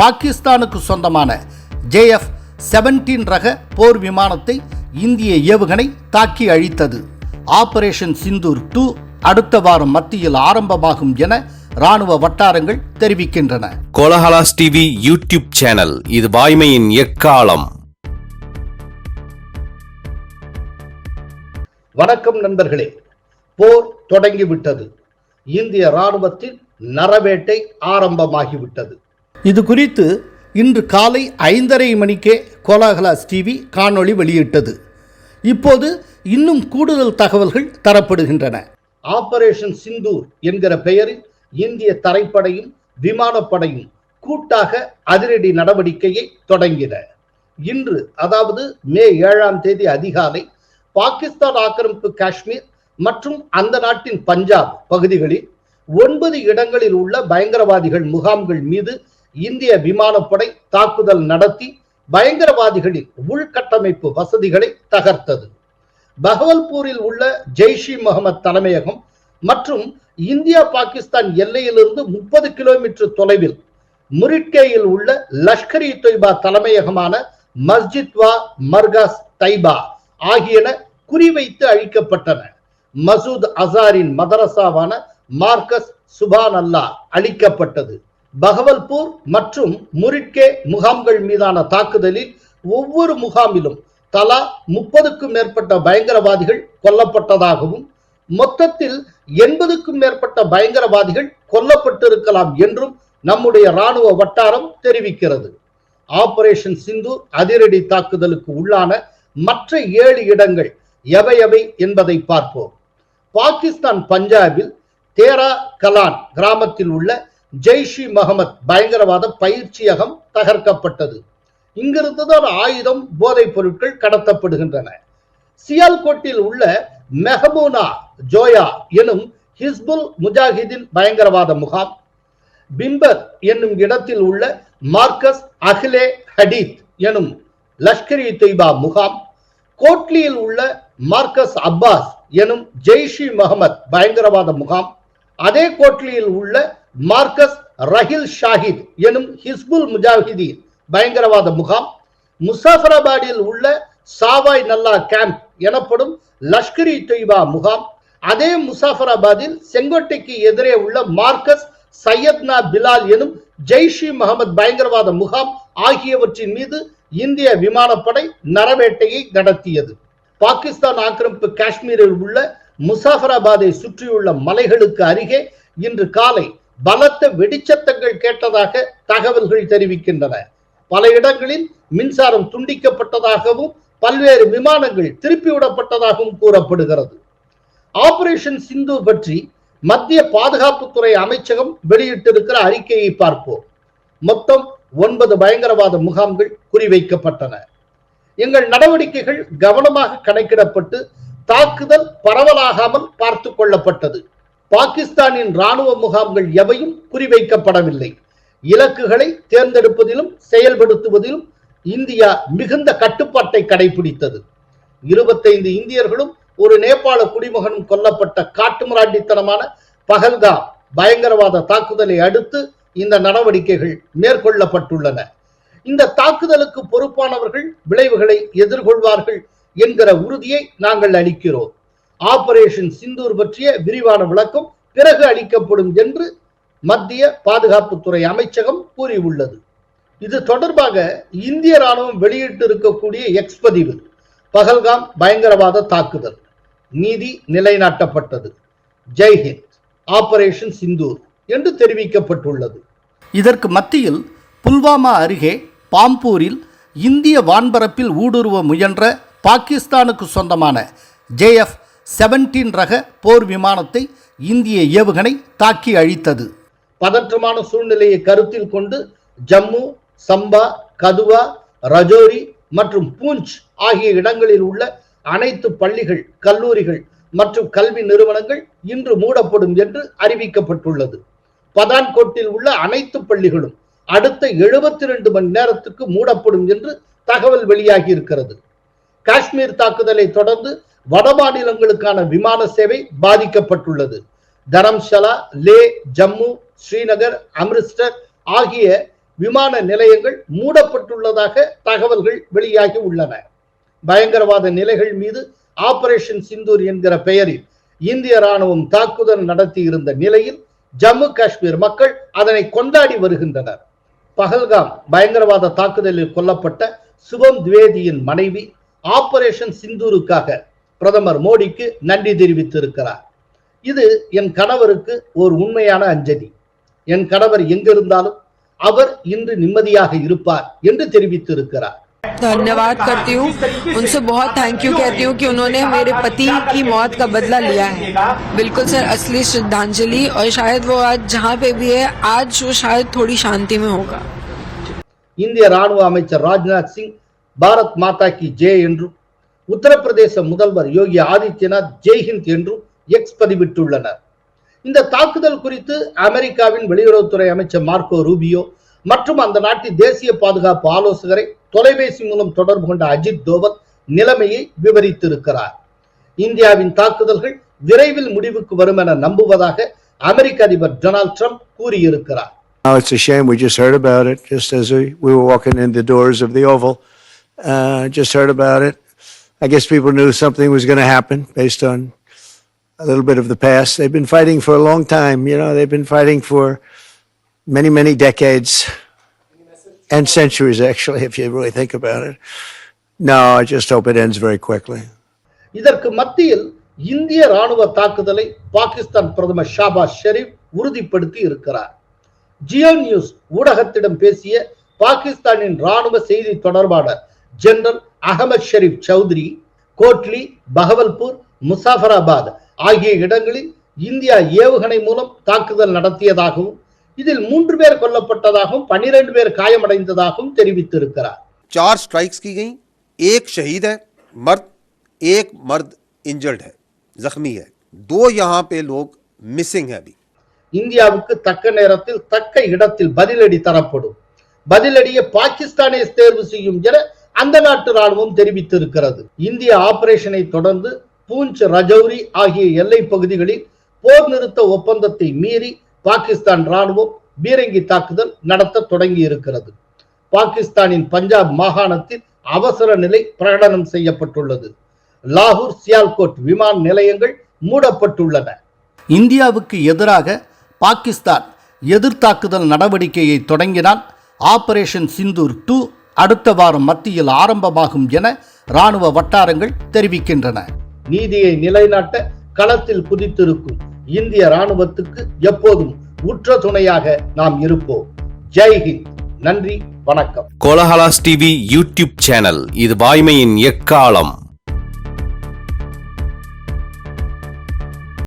பாகிஸ்தானுக்கு சொந்தமான JF seventeen ரக போர் விமானத்தை இந்திய ஏவுகணை தாக்கி அழித்தது. ஆபரேஷன் சிந்தூர் டூ அடுத்த வாரம் மத்தியில் ஆரம்பமாகும் என ராணுவ வட்டாரங்கள் தெரிவிக்கின்றன. கோலஹலாஸ் டிவி யூடியூப் சேனல் இது வாய்மையின் எக்காலம். வணக்கம் நண்பர்களே போர் தொடங்கிவிட்டது. இந்திய ராணுவத்தின் நரவேட்டை ஆரம்பமாகிவிட்டது. இது குறித்து இன்று காலை ஐந்தரை மணிக்கே கோலாகலாஸ் டிவி காணொளி வெளியிட்டது. இப்போது இன்னும் கூடுதல் தகவல்கள் தரப்படுகின்றன. ஆபரேஷன் சிந்தூர் என்கிற பெயரில் இந்திய தரைப்படையும் விமானப்படையும் கூட்டாக அதிரடி நடவடிக்கையை தொடங்கின. இன்று அதாவது மே ஏழாம் தேதி அதிகாலை பாகிஸ்தான் ஆக்கிரமிப்பு காஷ்மீர் மற்றும் அந்த நாட்டின் பஞ்சாப் பகுதிகளில் ஒன்பது இடங்களில் உள்ள பயங்கரவாதிகள் முகாம்கள் மீது இந்திய விமானப்படை தாக்குதல் நடத்தி பயங்கரவாதிகளின் உள்கட்டமைப்பு வசதிகளை தகர்த்தது. பகவல்பூரில் உள்ள ஜெய்ஷ் இ முகமது தலைமையகம் மற்றும் இந்தியா பாகிஸ்தான் எல்லையிலிருந்து முப்பது கிலோமீட்டர் தொலைவில் முரிட்கேயில் உள்ள லஷ்கர் இ தொய்பா தலைமையகமான மஸ்ஜித் வா மர்காஸ் தைபா ஆகியன குறிவைத்து அழிக்கப்பட்டன. மசூத் அசாரின் மதரசாவான மார்க்கஸ் சுபான் அல்லா அழிக்கப்பட்டது. பகவல்பூர் மற்றும் முரிட்கே முகாம்கள் மீதான தாக்குதலில் ஒவ்வொரு முகாமிலும் தலா முப்பதுக்கும் மேற்பட்ட பயங்கரவாதிகள் கொல்லப்பட்டதாகவும் மொத்தத்தில் எண்பதுக்கும் மேற்பட்ட பயங்கரவாதிகள் கொல்லப்பட்டிருக்கலாம் என்றும் நம்முடைய ராணுவ வட்டாரம் தெரிவிக்கிறது. ஆபரேஷன் சிந்து அதிரடி தாக்குதலுக்கு உள்ளான மற்ற ஏழு இடங்கள் எவை எவை என்பதை பார்ப்போம். பாகிஸ்தான் பஞ்சாபில் தேரா கலான் கிராமத்தில் உள்ள ஜெய்ஷ் இ பயங்கரவாத பயிற்சியகம் தகர்க்கப்பட்டது. இங்கிருந்து தான் ஆயுதம் போதைப் பொருட்கள் கடத்தப்படுகின்றன. சியால்கோட்டில் உள்ள மெஹமூனா ஜோயா எனும் ஹிஸ்புல் முஜாஹிதின் பயங்கரவாத முகாம் பிம்பர் என்னும் இடத்தில் உள்ள மார்க்கஸ் அகிலே ஹடீத் எனும் லஷ்கர் இ தொய்பா முகாம் கோட்லியில் உள்ள மார்க்கஸ் அப்பாஸ் எனும் ஜெய்ஷி இ முகமது பயங்கரவாத முகாம் அதே கோட்லியில் உள்ள மார்க்கஸ் ரஹில் ஷாஹித் எனும் ஹிஸ்புல் முஜாஹிதீன் பயங்கரவாத முகாம் முசாஃபராபாடில் உள்ள சாவாய் நல்லா கேம்ப் எனப்படும் லஷ்கர் இ தொய்பா முகாம் அதே முசாஃபராபாத்தில் செங்கோட்டைக்கு எதிரே உள்ள மார்க்கஸ் சையத்னா பிலால் எனும் ஜெய்ஷி முகமது பயங்கரவாத முகாம் ஆகியவற்றின் மீது இந்திய விமானப்படை நரவேட்டையை நடத்தியது. பாகிஸ்தான் ஆக்கிரமிப்பு காஷ்மீரில் உள்ள முசாஃபராபாத்தை சுற்றியுள்ள மலைகளுக்கு அருகே இன்று காலை பலத்த வெடிச்சத்தங்கள் கேட்டதாக தகவல்கள் தெரிவிக்கின்றன. பல இடங்களில் மின்சாரம் துண்டிக்கப்பட்டதாகவும் பல்வேறு விமானங்கள் திருப்பிவிடப்பட்டதாகவும் கூறப்படுகிறது. ஆபரேஷன் சிந்து பற்றி மத்திய பாதுகாப்புத்துறை அமைச்சகம் வெளியிட்டிருக்கிற அறிக்கையை பார்ப்போம். மொத்தம் ஒன்பது பயங்கரவாத முகாம்கள் குறிவைக்கப்பட்டன. எங்கள் நடவடிக்கைகள் கவனமாக கணக்கிடப்பட்டு தாக்குதல் பரவலாகாமல் பார்த்து கொள்ளப்பட்டது. பாகிஸ்தானின் ராணுவ முகாம்கள் எவையும் குறிவைக்கப்படவில்லை. இலக்குகளை தேர்ந்தெடுப்பதிலும் செயல்படுத்துவதிலும் இந்தியா மிகுந்த கட்டுப்பாட்டை கடைபிடித்தது. இருபத்தைந்து இந்தியர்களும் ஒரு நேபாள குடிமகனும் கொல்லப்பட்ட காட்டுமிராண்டித்தனமான பகல்காம் பயங்கரவாத தாக்குதலை அடுத்து இந்த நடவடிக்கைகள் மேற்கொள்ளப்பட்டுள்ளன. இந்த தாக்குதலுக்கு பொறுப்பானவர்கள் விளைவுகளை எதிர்கொள்வார்கள் என்கிற உறுதியை நாங்கள் அளிக்கிறோம். ஆபரேஷன் சிந்தூர் பற்றிய விரிவான விளக்கம் பிறகு அளிக்கப்படும் என்று மத்திய பாதுகாப்புத்துறை அமைச்சகம் கூறியுள்ளது. இது தொடர்பாக இந்திய ராணுவம் வெளியிட்டு இருக்கக்கூடிய எக்ஸ் பதிவு பகல்காம் பயங்கரவாத தாக்குதல் நீதி நிலைநாட்டப்பட்டது. ஜெய்ஹிந்த் ஆபரேஷன் சிந்தூர் என்று தெரிவிக்கப்பட்டுள்ளது. இதற்கு மத்தியில் புல்வாமா அருகே பாம்பூரில் இந்திய வான்பரப்பில் ஊடுருவ முயன்ற பாகிஸ்தானுக்கு சொந்தமான ஜேஎஃப் செவன்டீன் ரக போர் விமானத்தை இந்திய ஏவுகணை தாக்கி அழித்தது. பதற்றமான சூழ்நிலையை கருத்தில் கொண்டு ஜம்மு சம்பா கதுவா ரஜோரி மற்றும் பூஞ்ச் ஆகிய இடங்களில் உள்ள அனைத்து பள்ளிகள் கல்லூரிகள் மற்றும் கல்வி நிறுவனங்கள் இன்று மூடப்படும் என்று அறிவிக்கப்பட்டுள்ளது. பதான்கோட்டில் உள்ள அனைத்து பள்ளிகளும் அடுத்த எழுபத்தி ரெண்டு மணி நேரத்துக்கு மூடப்படும் என்று தகவல் வெளியாகி இருக்கிறது காஷ்மீர் தாக்குதலை தொடர்ந்து வட மாநிலங்களுக்கான விமான சேவை பாதிக்கப்பட்டுள்ளது. தரம்ஷலா லே ஜம்மு ஸ்ரீநகர் அம்ரிஸ்டர் ஆகிய விமான நிலையங்கள் மூடப்பட்டுள்ளதாக தகவல்கள் வெளியாகி உள்ளன. பயங்கரவாத நிலைகள் மீது ஆபரேஷன் சிந்தூர் என்கிற பெயரில் இந்திய ராணுவம் தாக்குதல் நடத்தி இருந்த நிலையில் ஜம்மு காஷ்மீர் மக்கள் அதனை கொண்டாடி வருகின்றனர். பகல்காம் பயங்கரவாத தாக்குதலில் கொல்லப்பட்ட சுபம் திவேதியின் மனைவி ஆபரேஷன் சிந்தூருக்காக பிரதமர் மோடிக்கு நன்றி தெரிவித்திருக்கிறார் இது என் கணவருக்கு ஒரு உண்மையான அஞ்சலி என் கணவர் எங்கிருந்தாலும் அவர் இன்று நிம்மதியாக இருப்பார் என்று தெரிவித்திருக்கிறார் धन्यवाद करती हूँ उनसे बहुत थैंक यू कहती हूँ कि उन्होंने मेरे पति की मौत का बदला लिया है बिल्कुल सर असली श्रद्धांजलि और शायद वो आज जहाँ पे भी है आज वो शायद थोड़ी शांति में होगा இந்திய ராணுவ அமைச்சர் ராஜ்நாத் சிங் பாரத் மாதா கி ஜெய் என்றும் உத்தரப்பிரதேச முதல்வர் யோகி ஆதித்யநாத் ஜெய்ஹிந்த் என்றும் எக்ஸ் பதிவிட்டுள்ளனர் இந்த தாக்குதல் குறித்து அமெரிக்காவின் வெளியுறவுத்துறை அமைச்சர் மார்க்கோ ரூபியோ மற்றும் அந்த நாட்டின் தேசிய பாதுகாப்பு ஆலோசகரை தொலைபேசி மூலம் தொடர்பு கொண்ட அஜித் தோவல் நிலைமையை விவரித்திருக்கிறார் இந்தியாவின் தாக்குதல்கள் விரைவில் முடிவுக்கு வரும் என நம்புவதாக அமெரிக்க அதிபர் டொனால்ட் ட்ரம்ப் கூறியிருக்கிறார் Now it's a shame we just heard about it just as we, we were walking in the doors of the Oval. Uh, just heard about it. I guess people knew something was going to happen based on a little bit of the past. They've been fighting for a long time. You know, they've been fighting for many, many decades and centuries, actually, if you really think about it. No, I just hope it ends very quickly. இதற்கு மத்தியில் இந்திய ராணுவ தாக்குதலை பாகிஸ்தான் பிரதமர் ஷாபாஸ் ஷெரீப் உறுதிப்படுத்தி இருக்கிறார் Jio news ஊடகத்திடம் பேசிய பாகிஸ்தானின் ராணுவ செய்தி தொடர்பாளர் ஜெனரல் அகமது ஷெரீப் சௌத்ரி கோட்லி பகவல்பூர் முசாஃபராபாத் ஆகிய இடங்களில் இந்தியா ஏவுகணை மூலம் தாக்குதல் நடத்தியதாகவும் இதில் மூன்று பேர் கொல்லப்பட்டதாகவும் பனிரெண்டு பேர் காயமடைந்ததாகவும் தெரிவித்திருக்கிறார் चार स्ट्राइक्स की गई एक शहीद है मर्द एक मर्द इंजर्ड है जख्मी है दो यहाँ पे लोग मिसिंग है अभी இந்தியாவுக்கு தக்க நேரத்தில் தக்க இடத்தில் பதிலடி தரப்படும் பதிலடியை பாகிஸ்தானை தேர்வு செய்யும் என அந்த நாட்டு ராணுவம் தெரிவித்திருக்கிறது. இந்திய ஆபரேஷனை தொடர்ந்து பூஞ்ச் ரஜௌரி ஆகிய எல்லை பகுதிகளில் போர் நிறுத்த ஒப்பந்தத்தை மீறி பாகிஸ்தான் ராணுவம் பீரங்கி தாக்குதல் நடத்த தொடங்கி இருக்கிறது பாகிஸ்தானின் பஞ்சாப் மாகாணத்தில் அவசர நிலை பிரகடனம் செய்யப்பட்டுள்ளது. லாகூர் சியால்கோட் விமான நிலையங்கள் மூடப்பட்டுள்ளன. இந்தியாவுக்கு எதிராக பாகிஸ்தான் எதிர்த்தாக்குதல் நடவடிக்கையை தொடங்கினால் ஆபரேஷன் சிந்தூர் டூ அடுத்த வாரம் மத்தியில் ஆரம்பமாகும் என ராணுவ வட்டாரங்கள் தெரிவிக்கின்றன. நீதியை நிலைநாட்ட களத்தில் குதித்திருக்கும் இந்திய ராணுவத்துக்கு எப்போதும் உற்ற துணையாக நாம் இருப்போம். ஜெய்ஹிந்த் நன்றி வணக்கம். Kolahalas TV YouTube channel. இது வாய்மையின் எக்காலம்.